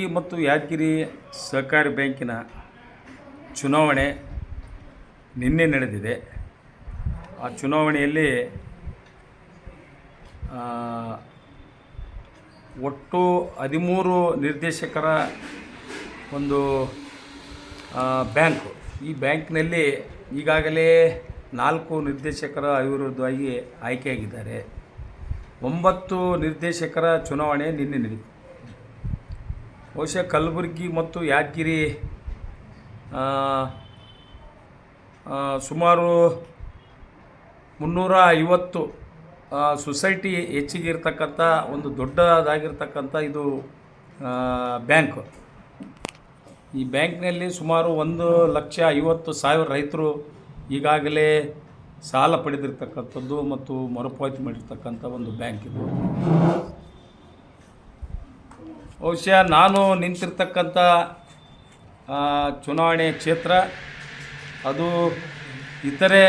ಕಲಬುರಗಿ ಮತ್ತು ಯಾದಗಿರಿ ಸಹಕಾರಿ ಬ್ಯಾಂಕಿನ ಚುನಾವಣೆ ನಿನ್ನೆ ನಡೆದಿದೆ. ಆ ಚುನಾವಣೆಯಲ್ಲಿ ಒಟ್ಟು ಹದಿಮೂರು ನಿರ್ದೇಶಕರ ಒಂದು ಬ್ಯಾಂಕು. ಈ ಬ್ಯಾಂಕ್ನಲ್ಲಿ ಈಗಾಗಲೇ ನಾಲ್ಕು ನಿರ್ದೇಶಕರ ಅವಿರೋಧವಾಗಿ ಆಯ್ಕೆಯಾಗಿದ್ದಾರೆ. ಒಂಬತ್ತು ನಿರ್ದೇಶಕರ ಚುನಾವಣೆ ನಿನ್ನೆ ನಡೆಯಿತು ಬಹುಶಃ ಕಲಬುರಗಿ ಮತ್ತು ಯಾದಗಿರಿ ಸುಮಾರು ಮುನ್ನೂರ ಐವತ್ತು ಸೊಸೈಟಿ ಹೆಚ್ಚಿಗೆ ಇರತಕ್ಕಂಥ, ಒಂದು ದೊಡ್ಡದಾಗಿರ್ತಕ್ಕಂಥ ಇದು ಬ್ಯಾಂಕು ಈ ಬ್ಯಾಂಕ್ನಲ್ಲಿ ಸುಮಾರು ಒಂದು ಲಕ್ಷ ಐವತ್ತು ಸಾವಿರ ರೈತರು ಈಗಾಗಲೇ ಸಾಲ ಪಡೆದಿರ್ತಕ್ಕಂಥದ್ದು ಮತ್ತು ಮರುಪಾವತಿ ಮಾಡಿರ್ತಕ್ಕಂಥ ಒಂದು ಬ್ಯಾಂಕ್ ಇದು. ಬಹುಶಃ ನಾನು ನಿಂತಿರ್ತಕ್ಕಂಥ ಚುನಾವಣೆ ಕ್ಷೇತ್ರ, ಅದು ಇತರೆ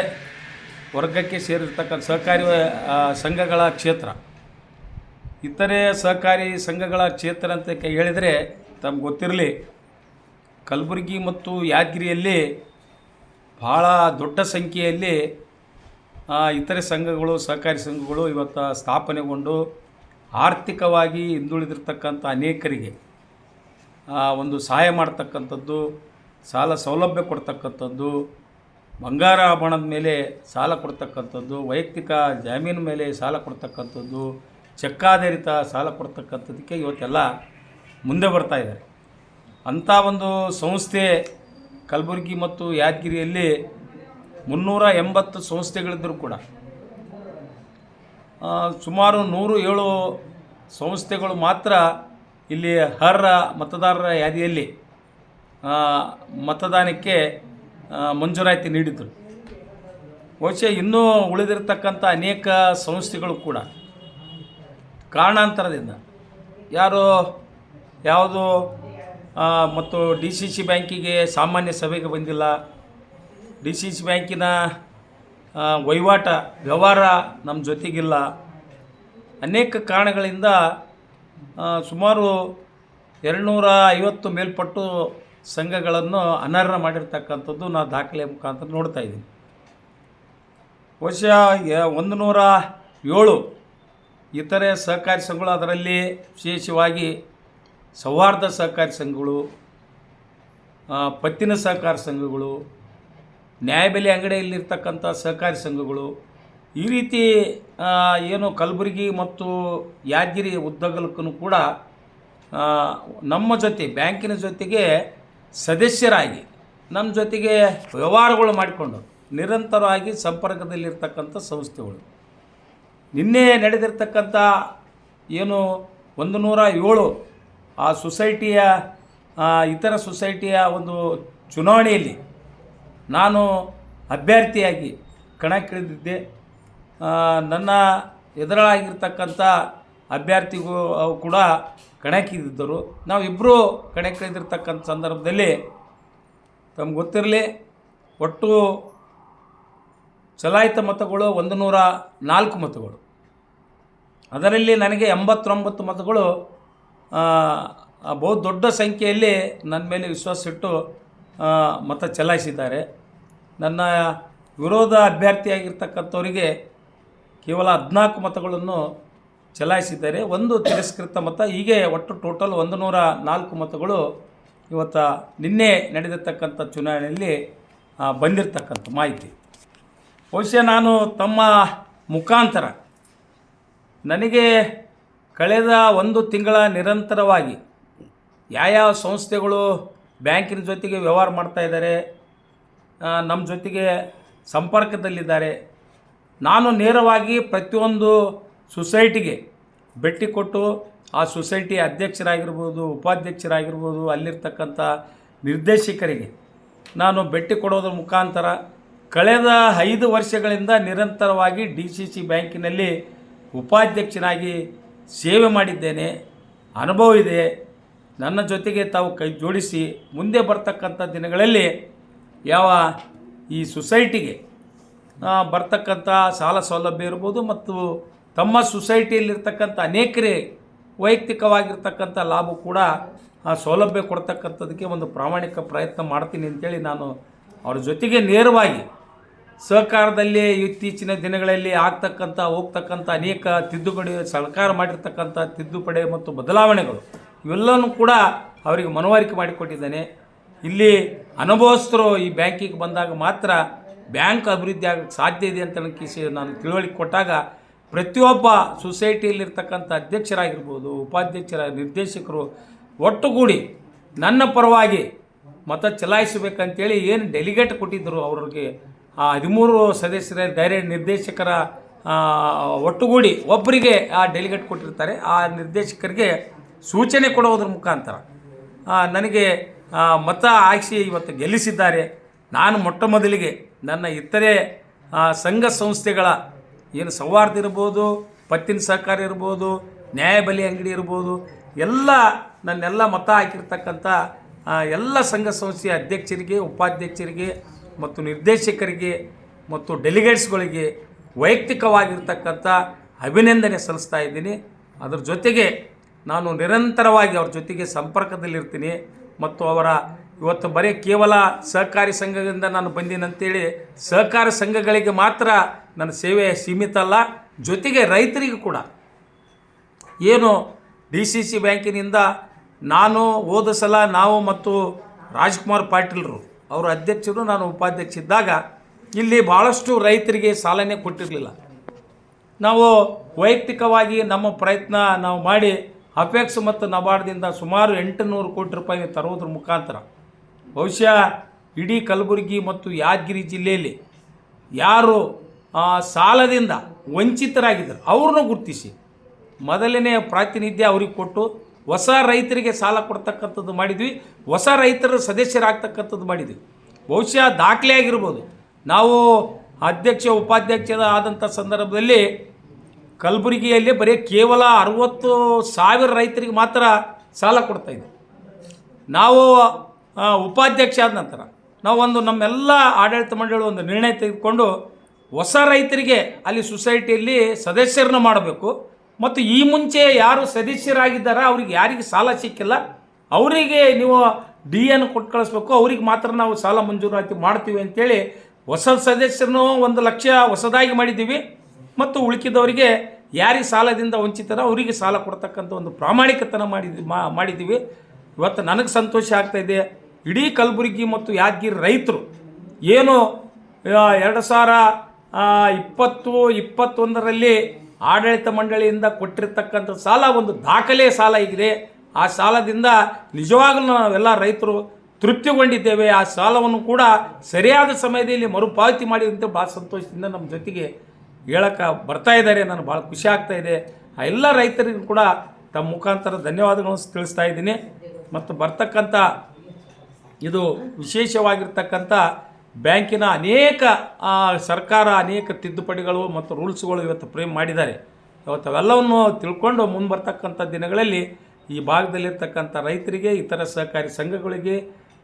ವರ್ಗಕ್ಕೆ ಸೇರಿರ್ತಕ್ಕಂಥ ಸಹಕಾರಿ ಸಂಘಗಳ ಕ್ಷೇತ್ರ. ಇತರೆ ಸಹಕಾರಿ ಸಂಘಗಳ ಕ್ಷೇತ್ರ ಅಂತ ಹೇಳಿದರೆ ತಮ್ಗೆ ಗೊತ್ತಿರಲಿ, ಕಲಬುರಗಿ ಮತ್ತು ಯಾದಗಿರಿಯಲ್ಲಿ ಭಾಳ ದೊಡ್ಡ ಸಂಖ್ಯೆಯಲ್ಲಿ ಇತರೆ ಸಂಘಗಳು, ಸಹಕಾರಿ ಸಂಘಗಳು ಇವತ್ತು ಸ್ಥಾಪನೆಗೊಂಡು ಆರ್ಥಿಕವಾಗಿ ಹಿಂದುಳಿದಿರ್ತಕ್ಕಂಥ ಅನೇಕರಿಗೆ ಒಂದು ಸಹಾಯ ಮಾಡ್ತಕ್ಕಂಥದ್ದು, ಸಾಲ ಸೌಲಭ್ಯ ಕೊಡ್ತಕ್ಕಂಥದ್ದು, ಬಂಗಾರ ಆಭರಣದ ಮೇಲೆ ಸಾಲ ಕೊಡ್ತಕ್ಕಂಥದ್ದು, ವೈಯಕ್ತಿಕ ಜಾಮೀನು ಮೇಲೆ ಸಾಲ ಕೊಡ್ತಕ್ಕಂಥದ್ದು, ಚೆಕ್ಕಾಧಾರಿತ ಸಾಲ ಕೊಡ್ತಕ್ಕಂಥದ್ದಕ್ಕೆ ಇವತ್ತೆಲ್ಲ ಮುಂದೆ ಬರ್ತಾ ಇದ್ದಾರೆ ಅಂಥ ಒಂದು ಸಂಸ್ಥೆ ಕಲಬುರಗಿ ಮತ್ತು ಯಾದಗಿರಿಯಲ್ಲಿ ಮುನ್ನೂರ ಎಂಬತ್ತು ಸಂಸ್ಥೆಗಳಿದ್ದರೂ ಕೂಡ ಸುಮಾರು ನೂರು ಏಳು ಸಂಸ್ಥೆಗಳು ಮಾತ್ರ ಇಲ್ಲಿ ಅರ್ಹ ಮತದಾರರ ಯಾದಿಯಲ್ಲಿ ಮತದಾನಕ್ಕೆ ಮಂಜೂರಾತಿ ನೀಡಿದರು. ಬಹುಶಃ ಇನ್ನೂ ಉಳಿದಿರತಕ್ಕಂಥ ಅನೇಕ ಸಂಸ್ಥೆಗಳು ಕೂಡ ಕಾರಣಾಂತರದಿಂದ ಯಾರು ಯಾವುದು ಮತ್ತು ಡಿ ಸಿ ಸಿ ಬ್ಯಾಂಕಿಗೆ ಸಾಮಾನ್ಯ ಸಭೆಗೆ ಬಂದಿಲ್ಲ. ಡಿ ಸಿ ಸಿ ಬ್ಯಾಂಕಿನ ವಹಿವಾಟ, ವ್ಯವಹಾರ ನಮ್ಮ ಜೊತೆಗಿಲ್ಲ. ಅನೇಕ ಕಾರಣಗಳಿಂದ ಸುಮಾರು ಎರಡುನೂರ ಐವತ್ತು ಮೇಲ್ಪಟ್ಟು ಸಂಘಗಳನ್ನು ಅನರ್ಹ ಮಾಡಿರ್ತಕ್ಕಂಥದ್ದು ನಾ ದಾಖಲೆ ಮುಖಾಂತರ ನೋಡ್ತಾ ಇದ್ದೀನಿ. ಬಹುಶಃ ಒಂದು ನೂರ ಏಳು ಇತರೆ ಸಹಕಾರಿ ಸಂಘಗಳು ಅದರಲ್ಲಿ ವಿಶೇಷವಾಗಿ ಸೌಹಾರ್ದ ಸಹಕಾರಿ ಸಂಘಗಳು ಪತ್ತಿನ ಸಹಕಾರ ಸಂಘಗಳು ನ್ಯಾಯಬೆಲೆ ಅಂಗಡಿಯಲ್ಲಿರ್ತಕ್ಕಂಥ ಸಹಕಾರಿ ಸಂಘಗಳು ಈ ರೀತಿ ಏನು ಕಲಬುರಗಿ ಮತ್ತು ಯಾದಗಿರಿ ಉದ್ದಗಲಕ್ಕೂ ಕೂಡ ನಮ್ಮ ಜೊತೆ, ಬ್ಯಾಂಕಿನ ಜೊತೆಗೆ ಸದಸ್ಯರಾಗಿ ನಮ್ಮ ಜೊತೆಗೆ ವ್ಯವಹಾರಗಳು ಮಾಡಿಕೊಂಡು ನಿರಂತರವಾಗಿ ಸಂಪರ್ಕದಲ್ಲಿರ್ತಕ್ಕಂಥ ಸಂಸ್ಥೆಗಳು. ನಿನ್ನೆ ನಡೆದಿರ್ತಕ್ಕಂಥ ಏನು ಒಂದು ನೂರ ಏಳು ಆ ಸೊಸೈಟಿಯ ಇತರ ಸೊಸೈಟಿಯ ಒಂದು ಚುನಾವಣೆಯಲ್ಲಿ ನಾನು ಅಭ್ಯರ್ಥಿಯಾಗಿ ಕಣಕ್ಕಿಳಿದಿದ್ದೆ ನನ್ನ ಎದುರಾಗಿರ್ತಕ್ಕಂಥ ಅಭ್ಯರ್ಥಿಗೂ ಅವು ಕೂಡ ಕಣಕ್ಕಿದ್ದರು ನಾವಿಬ್ಬರು ಕಣಕ್ಕಿಳಿದಿರ್ತಕ್ಕಂಥ ಸಂದರ್ಭದಲ್ಲಿ ತಮ್ಗೆ ಗೊತ್ತಿರಲಿ, ಒಟ್ಟು ಚಲಾಯಿತ ಮತಗಳು ಒಂದು ನೂರ ನಾಲ್ಕು ಮತಗಳು. ಅದರಲ್ಲಿ ನನಗೆ ಎಂಬತ್ತೊಂಬತ್ತು ಮತಗಳು ಬಹು ದೊಡ್ಡ ಸಂಖ್ಯೆಯಲ್ಲಿ ನನ್ನ ಮೇಲೆ ವಿಶ್ವಾಸ ಇಟ್ಟು ಮತ ಚಲಾಯಿಸಿದ್ದಾರೆ. ನನ್ನ ವಿರೋಧ ಅಭ್ಯರ್ಥಿಯಾಗಿರ್ತಕ್ಕಂಥವರಿಗೆ ಕೇವಲ ಹದಿನಾಲ್ಕು ಮತಗಳನ್ನು ಚಲಾಯಿಸಿದ್ದಾರೆ. ಒಂದು ತಿರಸ್ಕೃತ ಮತ ಹೀಗೆ ಒಟ್ಟು ಟೋಟಲ್ ಒಂದು ನೂರ ನಾಲ್ಕು ಮತಗಳು ಇವತ್ತು ನಿನ್ನೆ ನಡೆದಿರ್ತಕ್ಕಂಥ ಚುನಾವಣೆಯಲ್ಲಿ ಬಂದಿರತಕ್ಕಂಥ ಮಾಹಿತಿ. ಬಹುಶಃ ನಾನು ತಮ್ಮ ಮುಖಾಂತರ ನನಗೆ ಕಳೆದ ಒಂದು ತಿಂಗಳ ನಿರಂತರವಾಗಿ ಯಾವ್ಯಾವ ಸಂಸ್ಥೆಗಳು ಬ್ಯಾಂಕಿನ ಜೊತೆಗೆ ವ್ಯವಹಾರ ಮಾಡ್ತಾ ಇದ್ದಾರೆ ಆ, ನಮ್ಮ ಜೊತೆಗೆ ಸಂಪರ್ಕದಲ್ಲಿದ್ದಾರೆ. ನಾನು ನೇರವಾಗಿ ಪ್ರತಿಯೊಂದು ಸೊಸೈಟಿಗೆ ಭೇಟಿ ಕೊಟ್ಟು ಆ ಸೊಸೈಟಿ ಅಧ್ಯಕ್ಷರಾಗಿರ್ಬೋದು, ಉಪಾಧ್ಯಕ್ಷರಾಗಿರ್ಬೋದು, ಅಲ್ಲಿರ್ತಕ್ಕಂಥ ನಿರ್ದೇಶಕರಿಗೆ ನಾನು ಭೇಟಿ ಕೊಡೋದ್ರ ಮುಖಾಂತರ ಕಳೆದ ಐದು ವರ್ಷಗಳಿಂದ ನಿರಂತರವಾಗಿ ಡಿ ಸಿ ಸಿ ಬ್ಯಾಂಕಿನಲ್ಲಿ ಉಪಾಧ್ಯಕ್ಷನಾಗಿ ಸೇವೆ ಮಾಡಿದ್ದೇನೆ. ಅನುಭವ ಇದೆ. ನನ್ನ ಜೊತೆಗೆ ತಾವು ಕೈ ಜೋಡಿಸಿ ಮುಂದೆ ಬರ್ತಕ್ಕಂಥ ದಿನಗಳಲ್ಲಿ ಯಾವ ಈ ಸೊಸೈಟಿಗೆ? ಬರ್ತಕ್ಕಂಥ ಸಾಲ ಸೌಲಭ್ಯ ಇರ್ಬೋದು ಮತ್ತು ತಮ್ಮ ಸೊಸೈಟಿಯಲ್ಲಿರ್ತಕ್ಕಂಥ ಅನೇಕರೇ ವೈಯಕ್ತಿಕವಾಗಿರ್ತಕ್ಕಂಥ ಲಾಭ ಕೂಡ ಆ ಸೌಲಭ್ಯ ಕೊಡ್ತಕ್ಕಂಥದ್ದಕ್ಕೆ ಒಂದು ಪ್ರಾಮಾಣಿಕ ಪ್ರಯತ್ನ ಮಾಡ್ತೀನಿ ಅಂತೇಳಿ ನಾನು ಅವ್ರ ಜೊತೆಗೆ ನೇರವಾಗಿ ಸಹಕಾರದಲ್ಲಿ ಇತ್ತೀಚಿನ ದಿನಗಳಲ್ಲಿ ಆಗ್ತಕ್ಕಂಥ, ಹೋಗ್ತಕ್ಕಂಥ ಅನೇಕ ತಿದ್ದುಪಡಿ, ಸರ್ಕಾರ ಮಾಡಿರ್ತಕ್ಕಂಥ ತಿದ್ದುಪಡಿ ಮತ್ತು ಬದಲಾವಣೆಗಳು ಇವೆಲ್ಲವೂ ಕೂಡ ಅವರಿಗೆ ಮನವರಿಕೆ ಮಾಡಿಕೊಟ್ಟಿದ್ದೇನೆ. ಇಲ್ಲಿ ಅನುಭವಸ್ಥರು ಈ ಬ್ಯಾಂಕಿಗೆ ಬಂದಾಗ ಮಾತ್ರ ಬ್ಯಾಂಕ್ ಅಭಿವೃದ್ಧಿ ಆಗಕ್ಕೆ ಸಾಧ್ಯ ಇದೆ ಅಂತ ನನಗೆ ನಾನು ತಿಳುವಳಿಕೆ ಕೊಟ್ಟಾಗ ಪ್ರತಿಯೊಬ್ಬ ಸೊಸೈಟಿಯಲ್ಲಿರ್ತಕ್ಕಂಥ ಅಧ್ಯಕ್ಷರಾಗಿರ್ಬೋದು, ಉಪಾಧ್ಯಕ್ಷರ, ನಿರ್ದೇಶಕರು ಒಟ್ಟುಗೂಡಿ ನನ್ನ ಪರವಾಗಿ ಮತ ಚಲಾಯಿಸಬೇಕಂತೇಳಿ ಏನು ಡೆಲಿಗೇಟ್ ಕೊಟ್ಟಿದ್ದರು ಅವ್ರಿಗೆ, ಆ ಹದಿಮೂರು ಸದಸ್ಯರ ಡೈರೆಕ್ಟ್ ನಿರ್ದೇಶಕರ ಒಟ್ಟುಗೂಡಿ ಒಬ್ಬರಿಗೆ ಆ ಡೆಲಿಗೇಟ್ ಕೊಟ್ಟಿರ್ತಾರೆ, ಆ ನಿರ್ದೇಶಕರಿಗೆ ಸೂಚನೆ ಕೊಡೋದ್ರ ಮುಖಾಂತರ. ನನಗೆ ಮತ ಹಾಕಿಸಿ ಇವತ್ತು ಗೆಲ್ಲಿಸಿದ್ದಾರೆ. ನಾನು ಮೊಟ್ಟ ಮೊದಲಿಗೆ ನನ್ನ ಇತರೆ ಸಂಘ ಸಂಸ್ಥೆಗಳ ಏನು ಸೌಹಾರ್ದ ಇರ್ಬೋದು, ಪತ್ತಿನ ಸಹಕಾರ ಇರ್ಬೋದು ನ್ಯಾಯಬಲಿ ಅಂಗಡಿ ಇರ್ಬೋದು, ಎಲ್ಲ ನನ್ನೆಲ್ಲ ಮತ ಹಾಕಿರ್ತಕ್ಕಂಥ ಎಲ್ಲ ಸಂಘ ಸಂಸ್ಥೆಯ ಅಧ್ಯಕ್ಷರಿಗೆ, ಉಪಾಧ್ಯಕ್ಷರಿಗೆ ಮತ್ತು ನಿರ್ದೇಶಕರಿಗೆ ಮತ್ತು ಡೆಲಿಗೇಟ್ಸ್ಗಳಿಗೆ ವೈಯಕ್ತಿಕವಾಗಿರ್ತಕ್ಕಂಥ ಅಭಿನಂದನೆ ಸಲ್ಲಿಸ್ತಾ ಇದ್ದೀನಿ. ಅದ್ರ ಜೊತೆಗೆ ನಾನು ನಿರಂತರವಾಗಿ ಅವ್ರ ಜೊತೆಗೆ ಸಂಪರ್ಕದಲ್ಲಿರ್ತೀನಿ. ಮತ್ತು ಅವರ ಇವತ್ತು ಬರೀ ಕೇವಲ ಸಹಕಾರಿ ಸಂಘದಿಂದ ನಾನು ಬಂದಿನಂತೇಳಿ ಸಹಕಾರ ಸಂಘಗಳಿಗೆ ಮಾತ್ರ ನನ್ನ ಸೇವೆ ಸೀಮಿತ ಅಲ್ಲ, ಜೊತೆಗೆ ರೈತರಿಗೂ ಕೂಡ. ಏನು ಡಿ ಸಿ ಸಿ ಬ್ಯಾಂಕಿನಿಂದ ನಾನು ಹೋದ ಸಲ ನಾವು ಮತ್ತು ರಾಜ್ಕುಮಾರ್ ಪಾಟೀಲ್ರು, ಅವರ ಅಧ್ಯಕ್ಷರು, ನಾನು ಉಪಾಧ್ಯಕ್ಷ ಇದ್ದಾಗ ಇಲ್ಲಿ ಭಾಳಷ್ಟು ರೈತರಿಗೆ ಸಾಲನೇ ಕೊಟ್ಟಿರಲಿಲ್ಲ. ನಾವು ವೈಯಕ್ತಿಕವಾಗಿ ನಮ್ಮ ಪ್ರಯತ್ನ ನಾವು ಮಾಡಿ ಅಪೆಕ್ಸ್ ಮತ್ತು ನಬಾರ್ಡ್ದಿಂದ ಸುಮಾರು ಎಂಟುನೂರು ಕೋಟಿ ರೂಪಾಯಿ ತರೋದ್ರ ಮುಖಾಂತರ ಬಹುಶಃ ಇಡೀ ಕಲಬುರಗಿ ಮತ್ತು ಯಾದಗಿರಿ ಜಿಲ್ಲೆಯಲ್ಲಿ ಯಾರು ಸಾಲದಿಂದ ವಂಚಿತರಾಗಿದ್ದರು. ಅವ್ರನ್ನೂ ಗುರುತಿಸಿ. ಮೊದಲನೇ ಪ್ರಾತಿನಿಧ್ಯ ಅವ್ರಿಗೆ ಕೊಟ್ಟು ಹೊಸ ರೈತರಿಗೆ ಸಾಲ ಕೊಡ್ತಕ್ಕಂಥದ್ದು ಮಾಡಿದ್ವಿ. ಹೊಸ ರೈತರ ಸದಸ್ಯರಾಗ್ತಕ್ಕಂಥದ್ದು ಮಾಡಿದ್ವಿ. ಬಹುಶಃ ದಾಖಲೆ ಆಗಿರ್ಬೋದು. ನಾವು ಅಧ್ಯಕ್ಷ, ಉಪಾಧ್ಯಕ್ಷರ ಆದಂಥ ಸಂದರ್ಭದಲ್ಲಿ ಕಲಬುರಗಿಯಲ್ಲಿ ಬರೀ ಕೇವಲ ಅರುವತ್ತು ಸಾವಿರ ರೈತರಿಗೆ ಮಾತ್ರ ಸಾಲ ಕೊಡ್ತಾಯಿದೆ ನಾವು ಉಪಾಧ್ಯಕ್ಷ ಆದ ನಂತರ ನಾವೊಂದು ನಮ್ಮೆಲ್ಲ ಆಡಳಿತ ಮಂಡಳಿ ಒಂದು ನಿರ್ಣಯ ತೆಗೆದುಕೊಂಡು ಹೊಸ ರೈತರಿಗೆ ಅಲ್ಲಿ ಸೊಸೈಟಿಯಲ್ಲಿ ಸದಸ್ಯರನ್ನ ಮಾಡಬೇಕು. ಮತ್ತು ಈ ಮುಂಚೆ ಯಾರು ಸದಸ್ಯರಾಗಿದ್ದಾರ ಅವ್ರಿಗೆ ಯಾರಿಗೆ ಸಾಲ ಸಿಕ್ಕಿಲ್ಲ, ಅವರಿಗೆ ನೀವು ಡಿ ಎನ್ ಕೊಟ್ಟು ಕಳಿಸ್ಬೇಕು, ಅವ್ರಿಗೆ ಮಾತ್ರ ನಾವು ಸಾಲ ಮಂಜೂರಾತಿ ಮಾಡ್ತೀವಿ ಅಂತೇಳಿ ಹೊಸ ಸದಸ್ಯರನ್ನು ಒಂದು ಲಕ್ಷ ಹೊಸದಾಗಿ ಮಾಡಿದ್ದೀವಿ. ಮತ್ತು ಉಳಿಕಿದವರಿಗೆ ಯಾರಿಗೆ ಸಾಲದಿಂದ ವಂಚಿತರ ಅವರಿಗೆ ಸಾಲ ಕೊಡ್ತಕ್ಕಂಥ ಒಂದು ಪ್ರಾಮಾಣಿಕತನ ಮಾಡಿದ್ವಿ ಮಾಡಿದ್ದೀವಿ. ಇವತ್ತು ನನಗೆ ಸಂತೋಷ ಆಗ್ತಾ ಇದೆ. ಇಡೀ ಕಲಬುರಗಿ ಮತ್ತು ಯಾದಗಿರಿ ರೈತರು ಏನು ಎರಡು ಸಾವಿರ ಇಪ್ಪತ್ತು, ಇಪ್ಪತ್ತೊಂದರಲ್ಲಿ ಆಡಳಿತ ಮಂಡಳಿಯಿಂದ ಕೊಟ್ಟಿರ್ತಕ್ಕಂಥ ಸಾಲ, ಒಂದು ದಾಖಲೆ ಸಾಲ ಇದೆ ಆ ಸಾಲದಿಂದ ನಿಜವಾಗಲೂ ನಾವೆಲ್ಲ ರೈತರು ತೃಪ್ತಿಗೊಂಡಿದ್ದೇವೆ. ಆ ಸಾಲವನ್ನು ಕೂಡ ಸರಿಯಾದ ಸಮಯದಲ್ಲಿ ಮರುಪಾವತಿ ಮಾಡಿದಂತೆ ಭಾಳ ಸಂತೋಷದಿಂದ ನಮ್ಮ ಜೊತೆಗೆ ಹೇಳಕ್ಕೆ ಬರ್ತಾ ಇದ್ದಾರೆ, ನಾನು ಭಾಳ ಖುಷಿ ಆಗ್ತಾ ಇದೆ. ಆ ಎಲ್ಲ ರೈತರಿಗೂ ಕೂಡ ತಮ್ಮ ಮುಖಾಂತರ ಧನ್ಯವಾದಗಳನ್ನು ತಿಳಿಸ್ತಾ ಇದ್ದೀನಿ. ಮತ್ತು ಬರ್ತಕ್ಕಂಥ, ಇದು ವಿಶೇಷವಾಗಿರ್ತಕ್ಕಂಥ ಬ್ಯಾಂಕಿನ ಅನೇಕ ಸರ್ಕಾರ ಅನೇಕ ತಿದ್ದುಪಡಿಗಳು ಮತ್ತು ರೂಲ್ಸ್ಗಳು ಇವತ್ತು ಪ್ರೇಮ್ ಮಾಡಿದ್ದಾರೆ. ಇವತ್ತು ಅವೆಲ್ಲವನ್ನು ತಿಳ್ಕೊಂಡು ಮುಂದೆ ಬರ್ತಕ್ಕಂಥ ದಿನಗಳಲ್ಲಿ ಈ ಭಾಗದಲ್ಲಿರ್ತಕ್ಕಂಥ ರೈತರಿಗೆ, ಇತರ ಸಹಕಾರಿ ಸಂಘಗಳಿಗೆ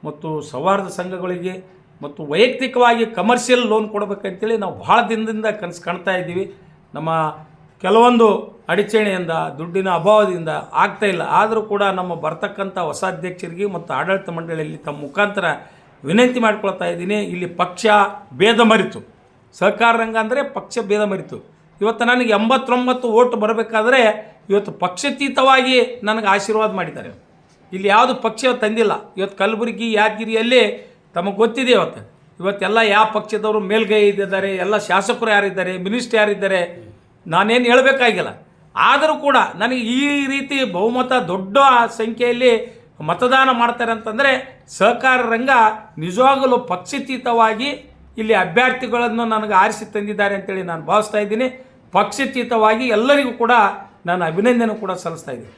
ಮತ್ತು ಸೌಹಾರ್ದ ಸಂಘಗಳಿಗೆ ಮತ್ತು ವೈಯಕ್ತಿಕವಾಗಿ ಕಮರ್ಷಿಯಲ್ ಲೋನ್ ಕೊಡಬೇಕಂತೇಳಿ ನಾವು ಭಾಳ ದಿನದಿಂದ ಕನಸು ಕಾಣ್ತಾ ಇದ್ದೀವಿ. ನಮ್ಮ ಕೆಲವೊಂದು ಅಡಚಣೆಯಿಂದ, ದುಡ್ಡಿನ ಅಭಾವದಿಂದ ಆಗ್ತಾ ಇಲ್ಲ. ಆದರೂ ಕೂಡ ನಮ್ಮ ಬರ್ತಕ್ಕಂಥ ಹೊಸ ಅಧ್ಯಕ್ಷರಿಗೆ ಮತ್ತು ಆಡಳಿತ ಮಂಡಳಿಯಲ್ಲಿ ತಮ್ಮ ಮುಖಾಂತರ ವಿನಂತಿ ಮಾಡ್ಕೊಳ್ತಾ ಇದ್ದೀನಿ. ಇಲ್ಲಿ ಪಕ್ಷ ಭೇದ ಮರಿತು. ಸಹಕಾರ ರಂಗ ಅಂದರೆ ಪಕ್ಷ ಭೇದ ಮರಿತು. ಇವತ್ತು ನನಗೆ ಎಂಬತ್ತೊಂಬತ್ತು ಓಟ್ ಬರಬೇಕಾದ್ರೆ ಇವತ್ತು ಪಕ್ಷಾತೀತವಾಗಿ ನನಗೆ ಆಶೀರ್ವಾದ ಮಾಡಿದ್ದಾರೆ. ಇಲ್ಲಿ ಯಾವುದು ಪಕ್ಷ ತಂದಿಲ್ಲ. ಇವತ್ತು ಕಲಬುರಗಿ ಯಾದಗಿರಿಯಲ್ಲಿ ತಮಗೆ ಗೊತ್ತಿದೆ ಇವತ್ತು. ಇವತ್ತೆಲ್ಲ ಯಾವ ಪಕ್ಷದವರು ಮೇಲ್ಗೈ ಇದ್ದಾರೆ, ಎಲ್ಲ ಶಾಸಕರು ಯಾರಿದ್ದಾರೆ, ಮಿನಿಸ್ಟರ್ ಯಾರಿದ್ದಾರೆ, ನಾನೇನು ಹೇಳಬೇಕಾಗಿಲ್ಲ. ಆದರೂ ಕೂಡ ನನಗೆ ಈ ರೀತಿ ಬಹುಮತ ದೊಡ್ಡ ಸಂಖ್ಯೆಯಲ್ಲಿ ಮತದಾನ ಮಾಡ್ತಾರೆ ಅಂತಂದರೆ ಸಹಕಾರ ರಂಗ ನಿಜವಾಗಲೂ ಪಕ್ಷತೀತವಾಗಿ ಇಲ್ಲಿ ಅಭ್ಯರ್ಥಿಗಳನ್ನು ನನಗೆ ಆರಿಸಿ ತಂದಿದ್ದಾರೆ ಅಂತೇಳಿ ನಾನು ಭಾವಿಸ್ತಾ ಇದ್ದೀನಿ. ಪಕ್ಷತೀತವಾಗಿ ಎಲ್ಲರಿಗೂ ಕೂಡ ನಾನು ಅಭಿನಂದನೆ ಕೂಡ ಸಲ್ಲಿಸ್ತಾ ಇದ್ದೀನಿ.